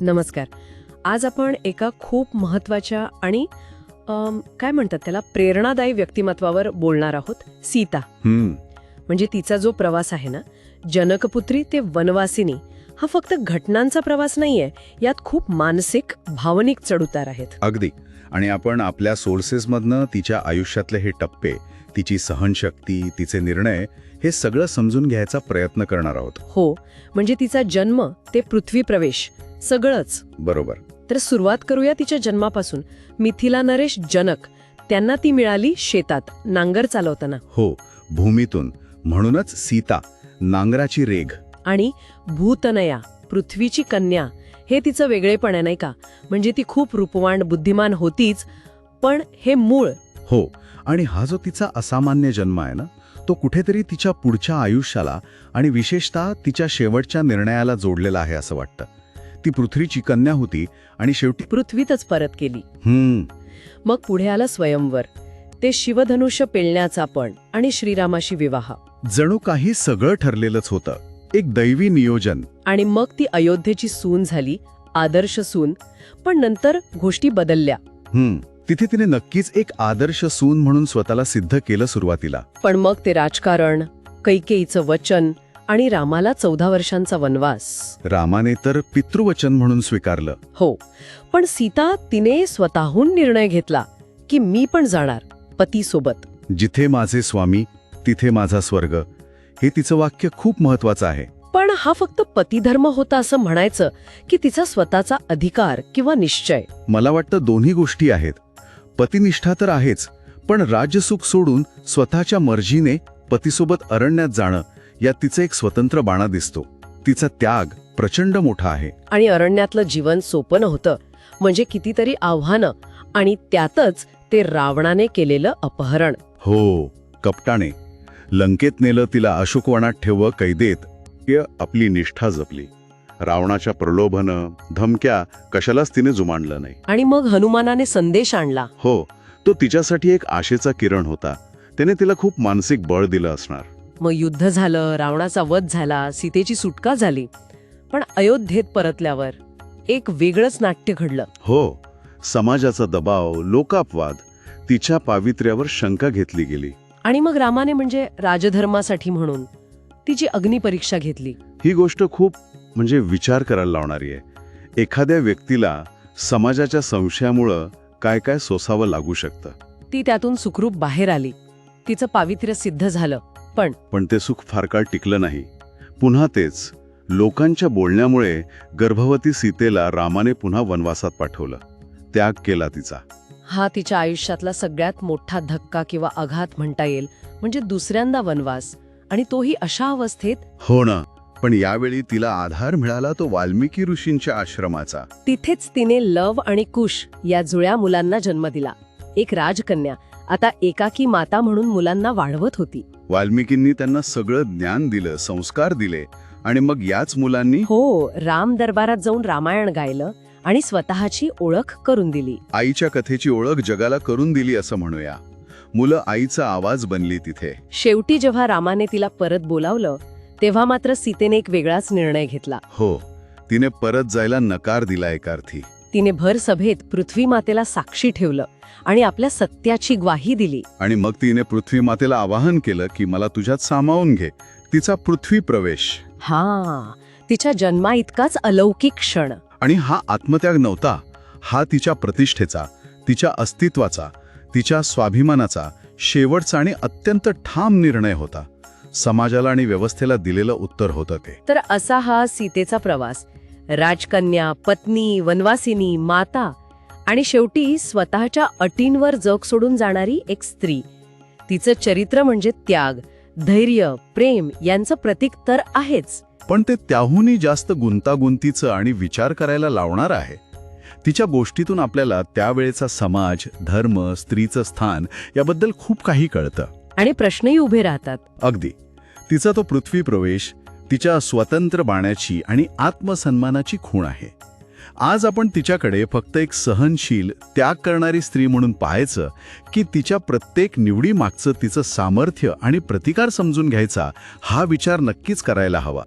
नमस्कार. आज आपण एका खूप महत्त्वाच्या आणि काय म्हणतात त्याला प्रेरणादायी व्यक्तिमत्वावर बोलणार आहोत सीता. म्हणजे तिचा जो प्रवास आहे ना जनकपुत्री ते वनवासिनी हा फक्त घटनांचा प्रवास नाहीये यात खूप मानसिक भावनिक चढउतार आहेत. अगदी. आणि आपण आपल्या सोर्सेसमधनं तिच्या आयुष्यातले हे टप्पे तिची सहनशक्ती तिचे निर्णय हे सगळं समजून घ्यायचा प्रयत्न करणार आहोत. हो. म्हणजे तिचा जन्म ते पृथ्वी प्रवेश सगळंच. बरोबर. तर सुरुवात करूया तिच्या जन्मापासून. मिथिला नरेश जनक त्यांना ती मिळाली शेतात नांगर चालवताना. हो भूमीतून म्हणूनच सीता नांगराची रेघ. आणि भूतनया पृथ्वीची कन्या हे तिचं वेगळेपण आहे नाही का? म्हणजे ती खूप रूपवान बुद्धिमान होतीच पण हे मूळ. हो आणि हा जो तिचा असामान्य जन्म आहे ना तो कुठेतरी तिच्या पुढच्या आयुष्याला आणि विशेषतः तिच्या शेवटच्या निर्णयाला जोडलेला आहे असं वाटतं. ती पृथ्वीची कन्या होती आणि शेवटी पृथ्वीतच परत केली हम्म. मग पुढे आलं स्वयंवर. ते शिवधनुष्य पेलण्याचा पण आणि श्रीरामाशी विवाह. जणू काही सगळं ठरलेलंच होतं. एक दैवी नियोजन. आणि मग ती अयोध्येची सून झाली आदर्श सून पण नंतर गोष्टी बदलल्या. हम्म. तिथे तिने नक्कीच एक आदर्श सून म्हणून स्वतःला सिद्ध केलं सुरुवातीला. पण मग ते राजकारण कैकेयीचं वचन आणि रामाला चौदा वर्षांचा वनवास. रामाने तर पितृवचन म्हणून स्वीकारलं. हो पण सीता तिने स्वतःहून निर्णय घेतला की मी पण जाणार पतीसोबत. जिथे माझे स्वामी तिथे माझा स्वर्ग. हे तिचं वाक्य खूप महत्वाचं आहे. पण हा फक्त पतिधर्म होता असं म्हणायचं की तिचा स्वतःचा अधिकार किंवा निश्चय. मला वाटतं दोन्ही गोष्टी आहेत. पतिनिष्ठा तर आहेच पण राज्यसुख सोडून स्वतःच्या मर्जीने पतीसोबत अरण्यात जाणं यात तिचं एक स्वतंत्र बाणा दिसतो. तिचा त्याग प्रचंड मोठा आहे. आणि अरण्यातलं जीवन सोपं नव्हतं. म्हणजे कितीतरी आव्हानं आणि त्यातच ते रावणाने केलेलं अपहरण. हो कपटाने. लंकेत नेलं तिला अशोकवनात ठेवं कैदेत. आपली निष्ठा जपली. रावणाच्या प्रलोभनं धमक्या कशालाच तिने जुमानलं नाही. आणि मग हनुमानाने संदेश आणला. हो तो तिच्यासाठी एक आशेचा किरण होता. त्याने तिला खूप मानसिक बळ दिलं असणार. मग युद्ध झालं रावणाचा वध झाला सीतेची सुटका झाली. पण अयोध्येत परतल्यावर एक वेगळंच नाट्य घडलं. हो समाजाचा दबाव लोकापवाद तिच्या पावित्र्यावर शंका घेतली गेली. आणि मग रामाने म्हणजे राजधर्मासाठी म्हणून तिची अग्निपरीक्षा घेतली. ही गोष्ट खूप म्हणजे विचार करायला लावणारी आहे. एखाद्या व्यक्तीला समाजाच्या संशयामुळं काय काय सोसावं लागू शकतं? ती त्यातून सुखरूप बाहेर आली. तिचं पावित्र्य सिद्ध झालं. पण पण ते सुख फार काळ टिकलं नाही. पुन्हा तेच लोकांच्या बोलण्यामुळे गर्भवती सीतेला रामाने पुन्हा वनवासात पाठवलं. त्याग केला तिचा. हा तिच्या आयुष्यातला सगळ्यात मोठा धक्का किंवा आघात म्हणता येईल म्हणजे दुसऱ्यांदा वनवास. आणि तोही अशा अवस्थेत? हो ना पण यावेळी तिला आधार मिळाला तो वाल्मिकी ऋषींच्या आश्रमाचा. तिथेच तिने लव आणि कुश या जुळ्या मुलांना जन्म दिला. एक राजकन्या आता एकाकी माता म्हणून मुलांना वाढवत होती. वाल्मिकींनी त्यांना सगळं ज्ञान दिलं संस्कार दिले आणि मग याच मुलांनी हो राम दरबारात जाऊन रामायण गायलं आणि स्वतःची ओळख करून दिली. आईच्या कथेची ओळख जगाला करून दिली असं म्हणूया. मुलं आईचा आवाज बनली तिथे. शेवटी जेव्हा रामाने तिला परत बोलावलं तेव्हा मात्र सीतेने एक वेगळाच निर्णय घेतला. हो तिने परत जायला नकार दिला एका अर्थी तिने भर सभेत पृथ्वी मातेला साक्षी ठेवलं आणि आपल्या सत्याची ग्वाही दिली. आणि मग तिने पृथ्वी मातेला आवाहन केलं की मला तुझ्यात सामावून घे. तिचा पृथ्वी प्रवेश. हा तिच्या जन्मा इतकाच अलौकिक क्षण. आणि हा आत्मत्याग नव्हता. हा तिच्या प्रतिष्ठेचा तिच्या अस्तित्वाचा तिच्या स्वाभिमानाचा शेवटचा आणि अत्यंत ठाम निर्णय होता. समाजाला आणि व्यवस्थेला दिलेलं उत्तर होतं ते. तर असा हा सीतेचा प्रवास. राजकन्या पत्नी वनवासिनी माता आणि शेवटी स्वतःच्या अटींवर जग सोडून जाणारी एक स्त्री. तिचं चरित्र म्हणजे त्याग धैर्य प्रेम यांचं प्रतीक तर आहेच. पण ते त्याहूनही जास्त गुंतागुंतीचं आणि विचार करायला लावणार आहे. तिच्या गोष्टीतून आपल्याला त्यावेळेचा समाज धर्म स्त्रीचं स्थान याबद्दल खूप काही कळतं. आणि प्रश्नही उभे राहतात. अगदी. तिचा तो पृथ्वी प्रवेश तिच्या स्वतंत्र बाण्याची आणि आत्मसन्मानाची खूण आहे. आज आपण तिच्याकडे फक्त एक सहनशील त्याग करणारी स्त्री म्हणून पाहायचं की तिच्या प्रत्येक निवडीमागचं तिचं सामर्थ्य आणि प्रतिकार समजून घ्यायचा हा विचार नक्कीच करायला हवा.